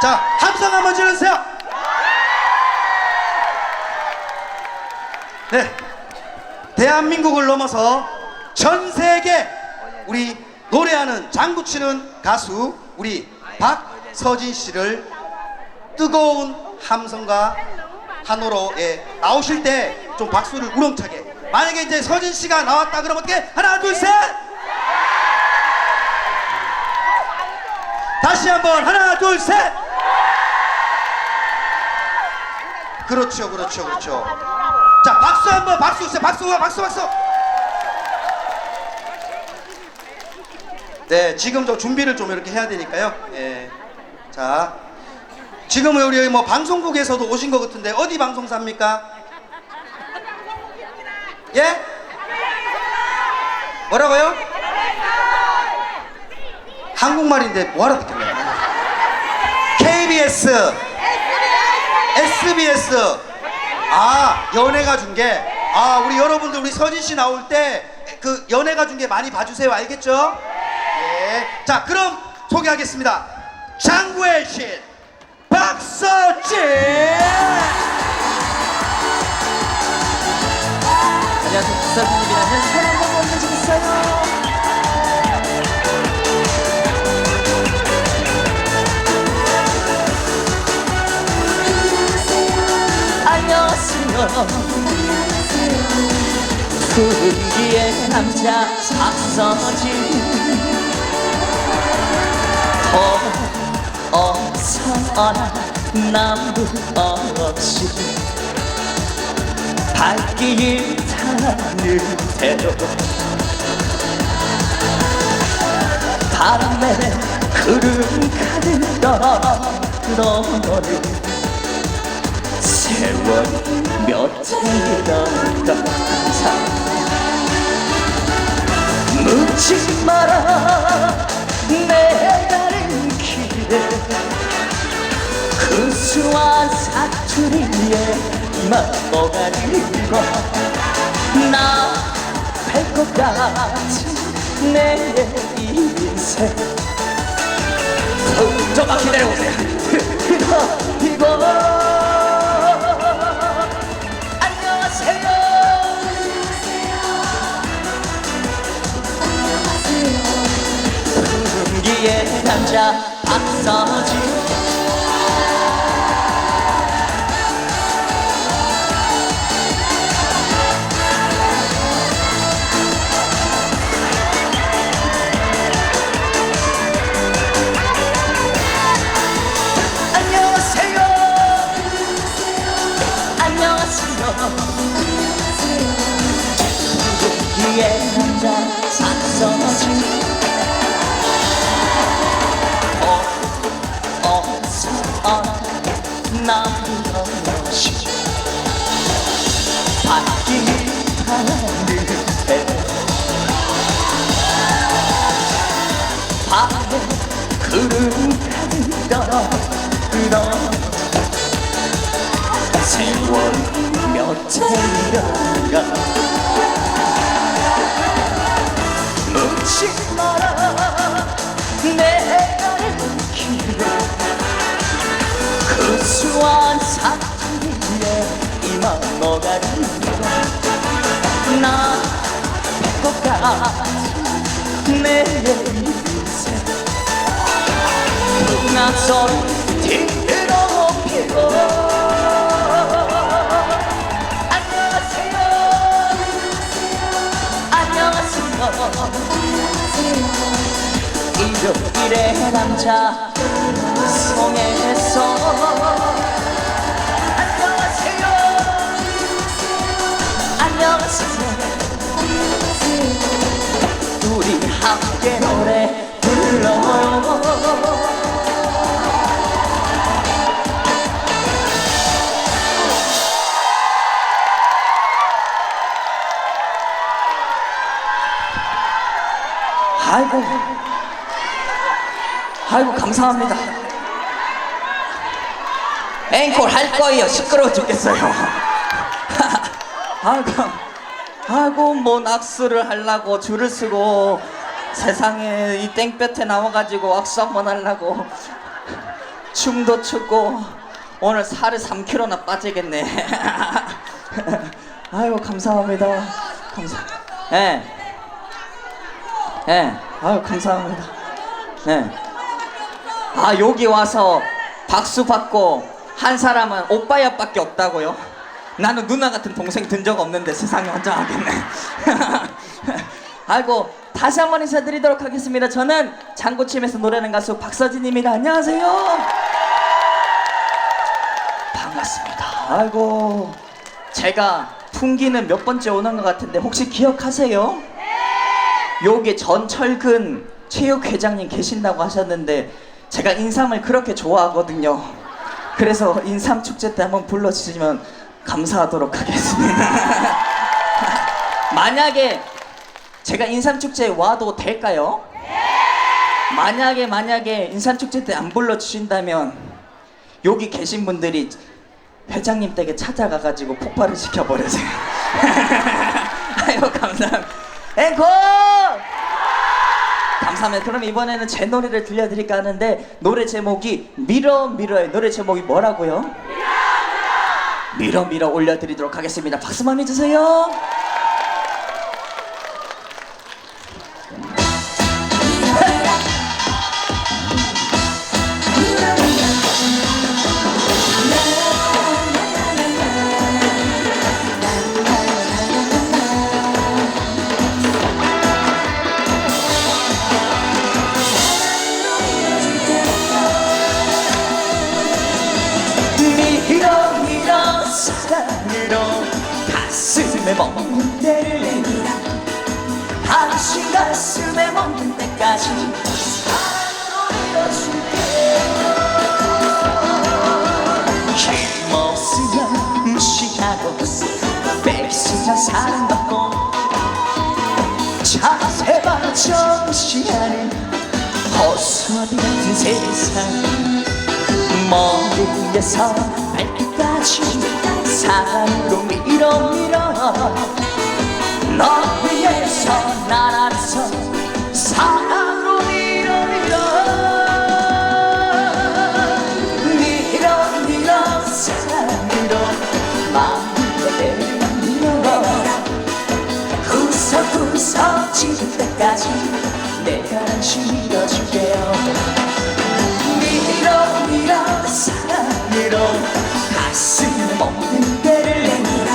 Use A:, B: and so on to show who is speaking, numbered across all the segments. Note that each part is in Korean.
A: 자, 함성 한번 질러주세요. 네. 대한민국을 넘어서 전 세계 우리 노래하는 장구 치는 가수 우리 박서진 씨를 뜨거운 함성과 한호로 예, 나오실 때 좀 박수를 우렁차게 만약에 이제 서진 씨가 나왔다 그러면 어떻게 하나 둘 셋 다시 한번 하나 둘셋 그렇죠 그렇죠 그렇죠 자 박수 한번 박수 주세요 박수 박수 박수 네 지금 저 준비를 좀 이렇게 해야 되니까요 예 자 지금은 우리 뭐 방송국에서도 오신 것 같은데 어디 방송사입니까? 예? 뭐라고요? 한국말인데 뭐 알아듣겠냐? KBS, SBS, 아 연예가 중계. 아 우리 여러분들 우리 서진 씨 나올 때 그 연예가 중계 많이 봐주세요. 알겠죠? 예. 자 그럼 소개하겠습니다. 장구의 신 박서진.
B: 안녕하세요 국사분입니다 분기의 남자 박서진 더 어서나 남부 없이. 발길 타는 대로. 바람에 구름 가득 떠 너를 세월 몇 해가 묻지 마라 내 다른 길에 그 수한 사투리에 이만거가는 거나뵐것 같은 내 인생. 어, 좀만 기다려보세요. 이거 이거 남자 박서진 어서 남것이 바뀌는 데 밤에 구름 가득 떠 세월 몇 해가 묻지 마라 너가는 나것 같은 내 인생 풍악소리 뒤높이고 안녕하세요. 안녕하세요. 일요일의 남자 함께 노래 불러요. 아이고. 아이고 감사합니다. 앵콜 할 거예요. 시끄러워 죽겠어요. 아이고 아이고 뭐 낙수를 하려고 줄을 서고 세상에 이 땡볕에 나와가지고 악수 한번 하려고 춤도 추고 오늘 살을 3kg나 빠지겠네. 아이고 감사합니다. 감사. 예. 예. 아유 감사합니다. 예. 아 여기 와서 박수 받고 한 사람은 오빠야밖에 없다고요? 나는 누나 같은 동생 든 적 없는데 세상에 환장하겠네. 아이고 다시 한번 인사드리도록 하겠습니다. 저는 장구침에서 노래하는 가수 박서진입니다. 안녕하세요. 반갑습니다. 아이고 제가 풍기는 몇 번째 오는 것 같은데 혹시 기억하세요? 여기 전철근 체육회장님 계신다고 하셨는데 제가 인삼을 그렇게 좋아하거든요. 그래서 인삼 축제 때 한번 불러주시면 감사하도록 하겠습니다. 만약에 제가 인삼 축제에 와도 될까요? 만약에 만약에 인삼 축제 때 안 불러주신다면 여기 계신 분들이 회장님 댁에 찾아가가지고 폭발을 시켜버리세요. 아이고 감사합니다. 앵콜! 감사합니다. 그럼 이번에는 제 노래를 들려드릴까 하는데 노래 제목이 미러 미러의 노래 제목이 뭐라고요? 미러 미러 올려드리도록 하겠습니다. 박수만 해주세요. 뺏으면 사랑받고. 자세만 정시하는 허수아비 같은 세상. 머리에서 발끝까지 사랑 먹는 데를 내밀어.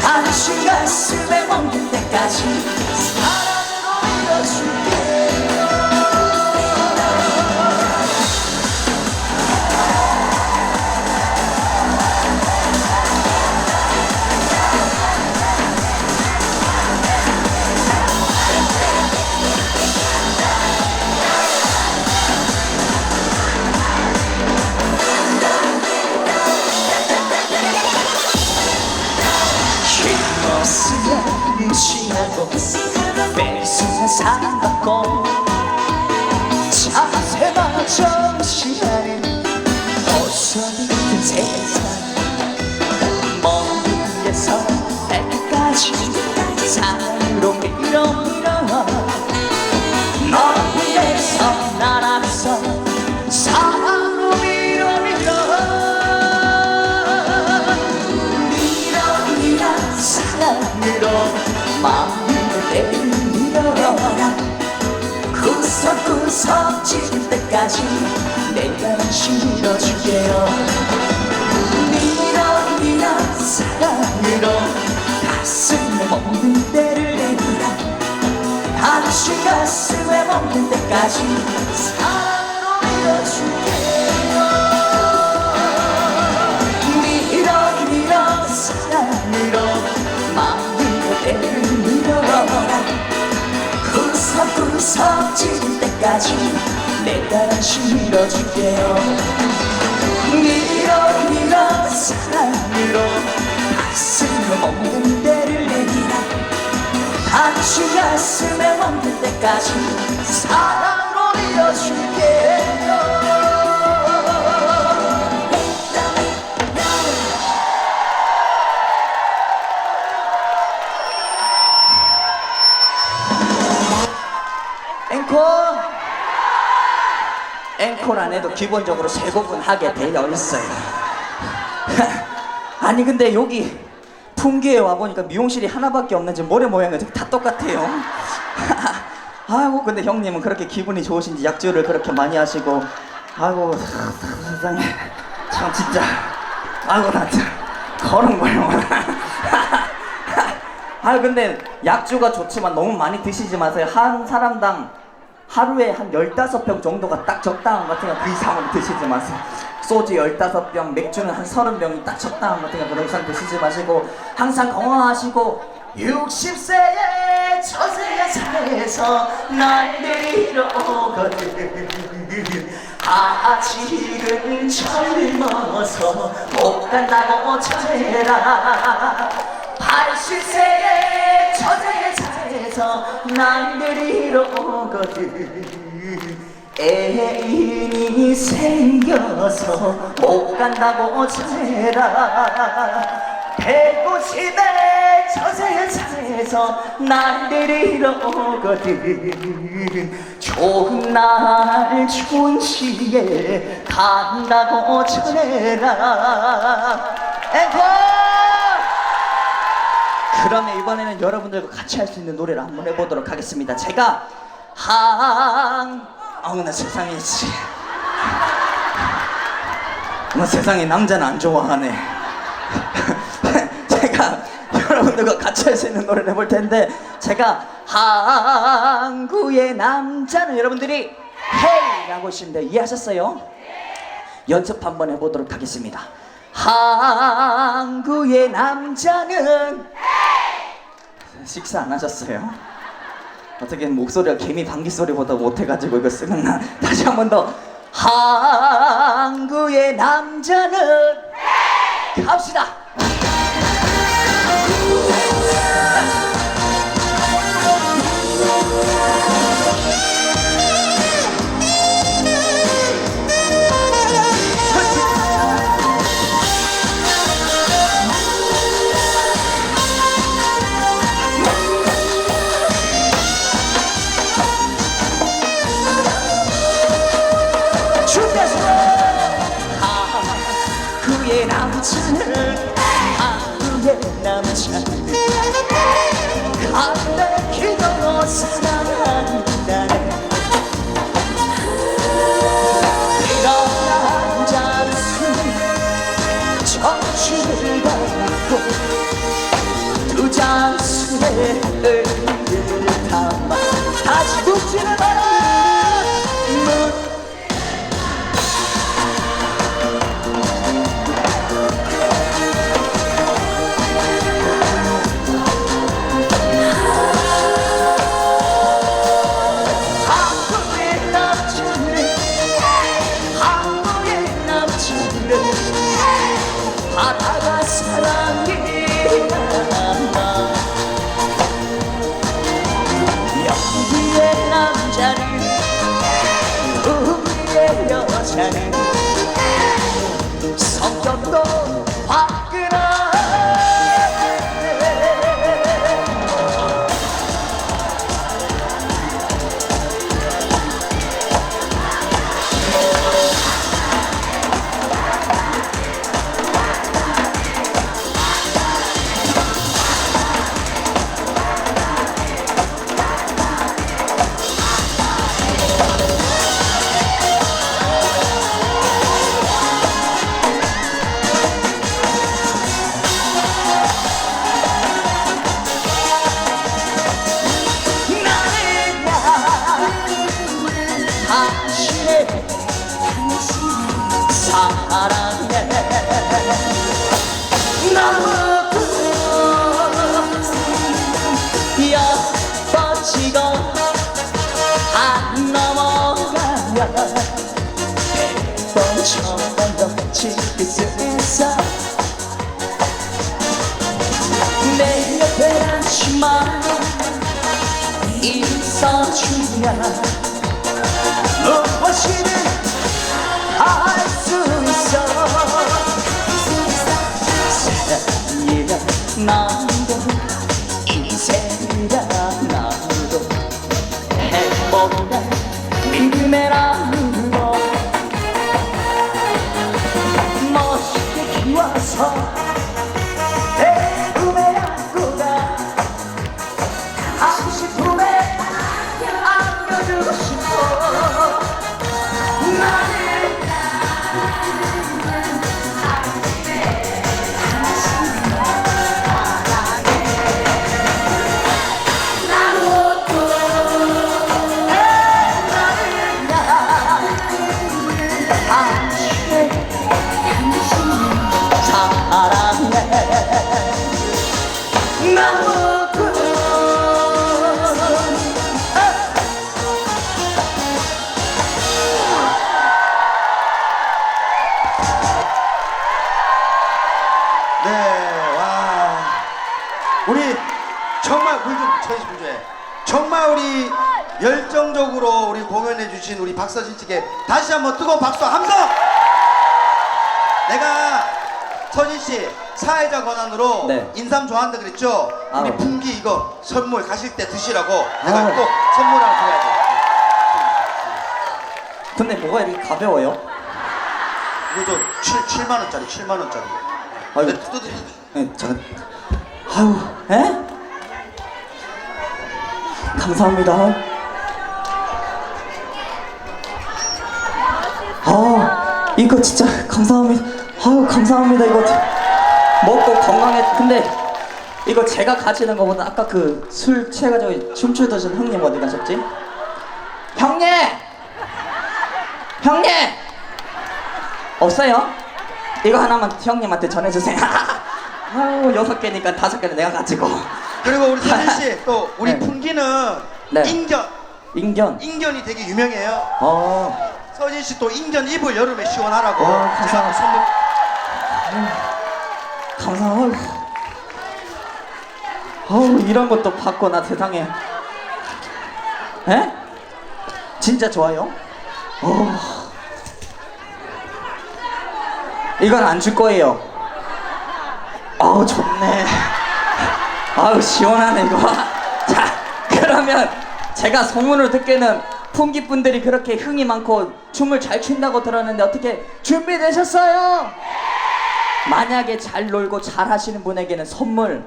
B: 당신 가슴에 먹는 때까지 구석구석 찢을 때까지 내가 다시 밀어줄게요. 밀어 밀어 사랑으로 가슴에 먹는 때를 내밀어. 당신 가슴에 먹는 때까지 사랑 찢을 때까지 내가 다시 밀어줄게요. 밀어 밀어 사랑으로 가슴에 먹는 때를 내밀어 당신 가슴에 먹는 때까지 사랑으로 밀어줄게요 앵콜 앵콜 안에도 기본적으로 세 곡은 하게 되어 있어요. 아니 근데 여기 풍기에 와 보니까 미용실이 하나밖에 없는지 모래 모양이 다 똑같아요. 아이고 근데 형님은 그렇게 기분이 좋으신지 약주를 그렇게 많이 하시고 아이고 세상에 참 진짜 아이고 나 진짜 걸은 걸 몰라. 아 근데 약주가 좋지만 너무 많이 드시지 마세요. 한 사람당 하루에 한 15병 정도가 딱 적당한 것 같아요. 그 이상은 드시지 마세요. 소주 15병, 맥주는 한 30병이 딱 적당한 것 같아요. 그 이상 드시지 마시고 항상 건강하시고 60세의 처세의 산에서 날들이러 오거든 아직은 젊어서 못 간다고 처제라 80세의 처제 의 차에서 날들이러 오거든. 애인이 생겨서 못 간다고 처제라. 150의 처세의 차에서 날들이러 오거든. 좋은 날 좋은 시에 간다고 전해라. 앵콜 그러면 이번에는 여러분들과 같이 할 수 있는 노래를 한번 해보도록 하겠습니다 제가 한 어우 나 세상에 씨. 뭐 세상에 남자는 안 좋아하네 제가 여러분들과 같이 할 수 있는 노래를 해볼 텐데 제가 항구의 남자는 여러분들이 헤이라고 하시는데 이해하셨어요? 연습 한번 해보도록 하겠습니다 항구의 남자는 식사 안 하셨어요? 어떻게 목소리가 개미 방귀 소리보다 못해가지고 이거 쓰겠나 다시 한 번 더. 항구의 남자는 갑시다 있어주면 무엇이든 할
A: 열정적으로 우리 공연해 주신 우리 박서진 씨께 다시 한번 뜨거운 박수 함성! 내가 서진 씨 사회자 권한으로
B: 네.
A: 인삼 좋아한다 그랬죠? 우리
B: 아우.
A: 분기 이거 선물 가실 때 드시라고 내가
B: 아우.
A: 꼭 선물 하나 드려야 돼.
B: 근데 뭐가 이렇게 가벼워요?
A: 이거 7, 7만 원짜리, 7만 원짜리.
B: 아이고.
A: 네, 뜯- 뜯-
B: 네, 잠깐. 아유, 에? 감사합니다. 아, 이거 진짜 감사합니다. 아유, 감사합니다. 이거 먹고 건강해. 근데 이거 제가 가지는 거보다 아까 그 술 취해가지고 춤추던 형님 어디 가셨지? 형님! 형님! 없어요? 이거 하나만 형님한테 전해주세요. 아우 여섯 개니까 다섯 개는 내가 가지고.
A: 그리고 우리 서진 씨또 우리
B: 네.
A: 풍기는
B: 네.
A: 인견
B: 인견.
A: 인견이 되게 유명해요.
B: 어.
A: 서진 씨 또 인견 입을 여름에 시원하라고
B: 와,
A: 제가
B: 감사합니다.
A: 선물
B: 감사합니다. 어우 이런 것도 받고 나 세상에. 에? 진짜 좋아요? 어. 이건 안 줄 거예요. 아우 좋네. 아우 시원하네 이거. 자 그러면 제가 소문을 듣기는 풍기 분들이 그렇게 흥이 많고 춤을 잘 춘다고 들었는데 어떻게 준비되셨어요? 만약에 잘 놀고 잘 하시는 분에게는 선물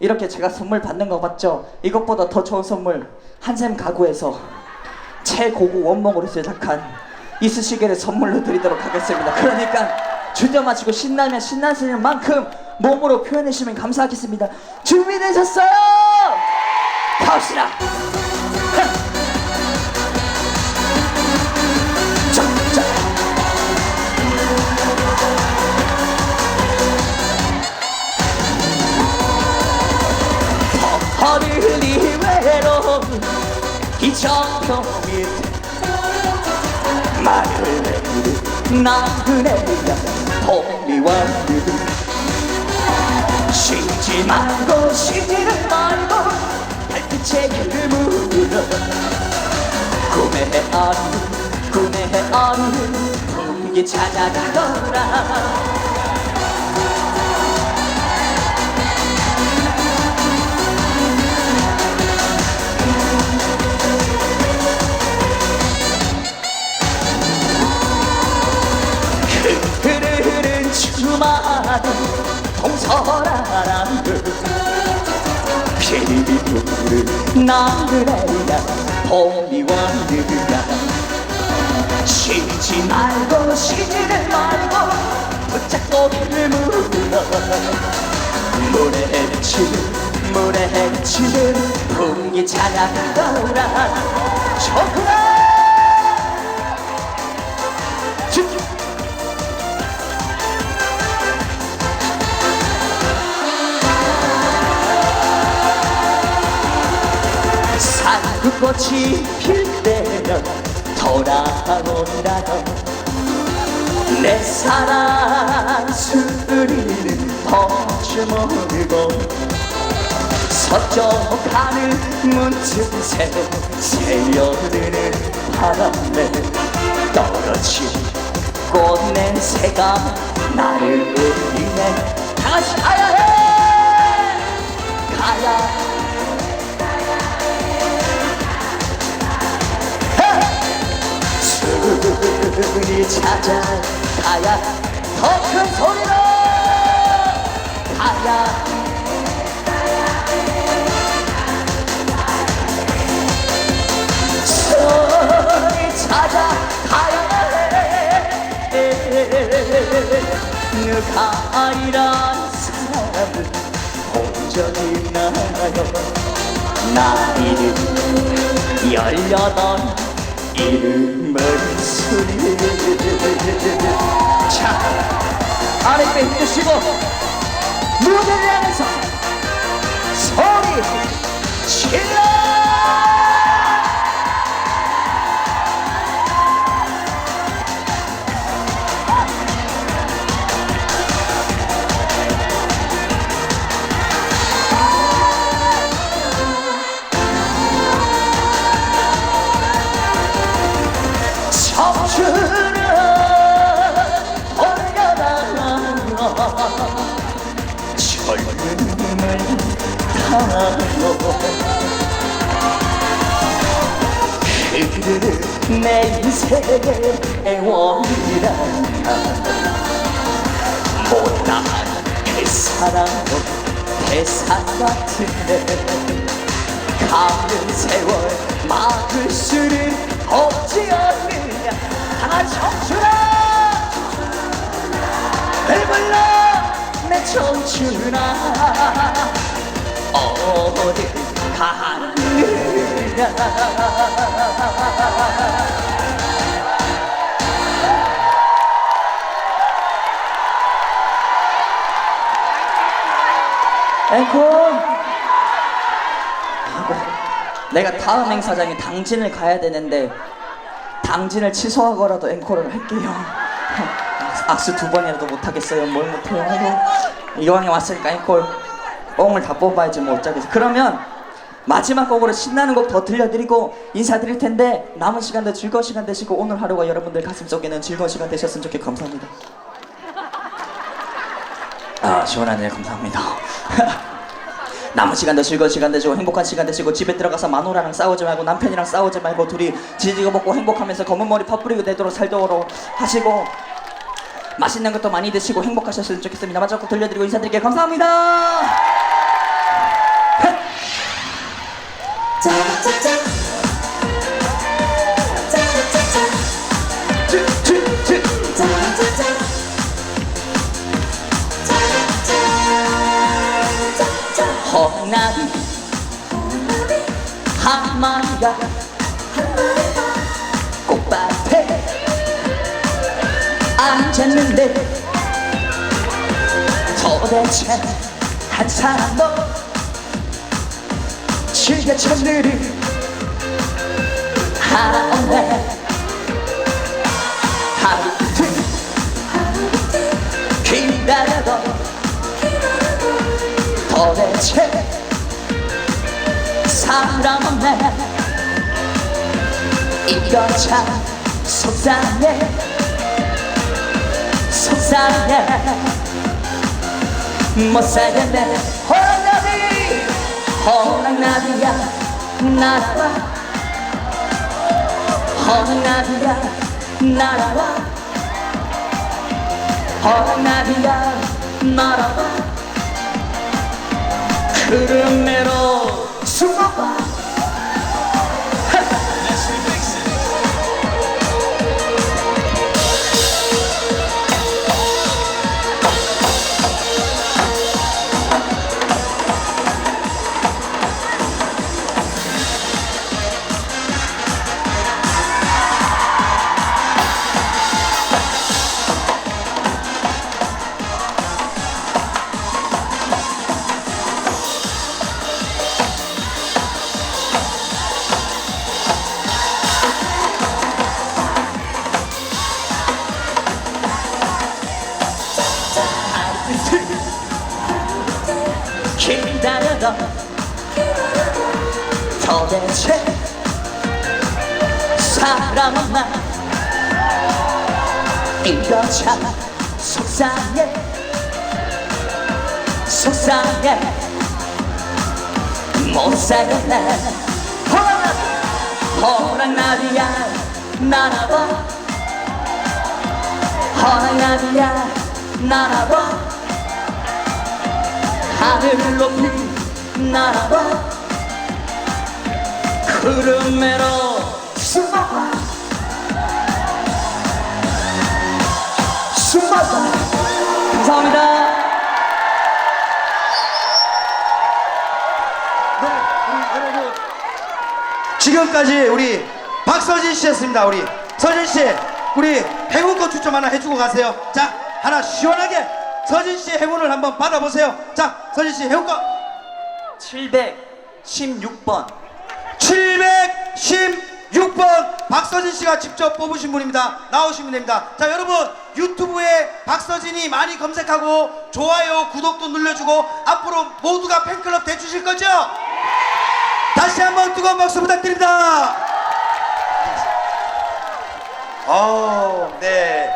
B: 이렇게 제가 선물 받는 거 봤죠? 이것보다 더 좋은 선물 한샘 가구에서 최고급 원목으로 제작한 이쑤시개를 선물로 드리도록 하겠습니다. 그러니까 주저 마시고 신나면 신나시는 만큼 몸으로 표현해 주시면 감사하겠습니다. 준비되셨어요? 갑시다. 말을 내리는 나그네야 봄이와 늘 쉬지 말고 쉬지를 말고 달빛에 길을 물어. 꿈의 하루 꿈의 하루 풍기 찾아가거라 주말은 동서라는 피리 부르는 나그네야 봄이와 느라. 쉬지 말고 쉬지를 말고 붙잡고 길을 물어. 물에 비치는 물에 비치는 풍기 찾아가더라. 좋구나 산구꽃이 필 때면 돌아온다 내 사랑 수리는 버주물고 서쪽 하늘 문틈새 새어드는 바람에 떨어진 꽃냄새가 나를 울리네. 다시 가야 해! 가야 해 술이 찾아가야 더 큰 소리로 가야. 소리 찾아 가야 해. 누가 사람을 본 적이 있나요? 나이는 열여덟 자 아랫배 힘주시고 무대를 향해서 소리 질러 내 인생의 원이란다 못난 그 사랑도 대상 같은데 가는 세월 막을 수는 없지 않느냐 다 청춘아 배불러 내 청춘아 어디 가느냐 앵콜 내가 다음 행사장에 당진을 가야 되는데 당진을 취소하고라도 앵콜을 할게요. 악수 두 번이라도 못하겠어요. 뭘 못해요? 이왕에 왔으니까 앵콜 뽕을 다 뽑아야지 뭐 어쩌겠어. 그러면 마지막 곡으로 신나는 곡 더 들려드리고 인사드릴 텐데 남은 시간도 즐거운 시간 되시고 오늘 하루가 여러분들 가슴 속에는 즐거운 시간 되셨으면 좋겠고 감사합니다. 아 시원하네요 감사합니다. 남은 시간도 즐거운 시간 되시고 행복한 시간 되시고 집에 들어가서 마누라랑 싸우지 말고 남편이랑 싸우지 말고 둘이 지지고 먹고 행복하면서 검은 머리 퍼뿌리고 되도록 살도록 하시고 맛있는 것도 많이 드시고 행복하셨으면 좋겠습니다. 마지막 곡 들려드리고 인사드릴게요. 감사합니다 나비 한 마리가 꽃밭에 앉았는데 도대체 한 사람도 즐겨 찾느리 하네. 하루튼 기다려도 도대체 사람 없네. 이거 참 속상해. 속상해. 못 살겠네 호랑나비야 날아와. 호랑나비야 날아와. 호랑나비야 날아와. 그름매로 숨어봐 사람은 나 이거 참 속상해. 속상해. 못 살겠네 호랑 호랑나비야. 날아봐. 호랑나비야. 날아봐. 하늘 높이 날아봐. 구름매로 감사합니다
A: 네, 우리 여러분 지금까지 우리 박서진 씨였습니다. 우리 서진 씨, 우리 행운권 추첨 하나 해주고 가세요. 자, 하나 시원하게 서진 씨 행운을 한번 받아보세요. 자, 서진 씨 행운권
B: 716번
A: 716 번 박서진 씨가 직접 뽑으신 분입니다. 나오시면 됩니다. 자, 여러분 유튜브에 박서진이 많이 검색하고 좋아요, 구독도 눌러주고 앞으로 모두가 팬클럽 돼주실 거죠? 다시 한번 뜨거운 박수 부탁드립니다. 어, 네.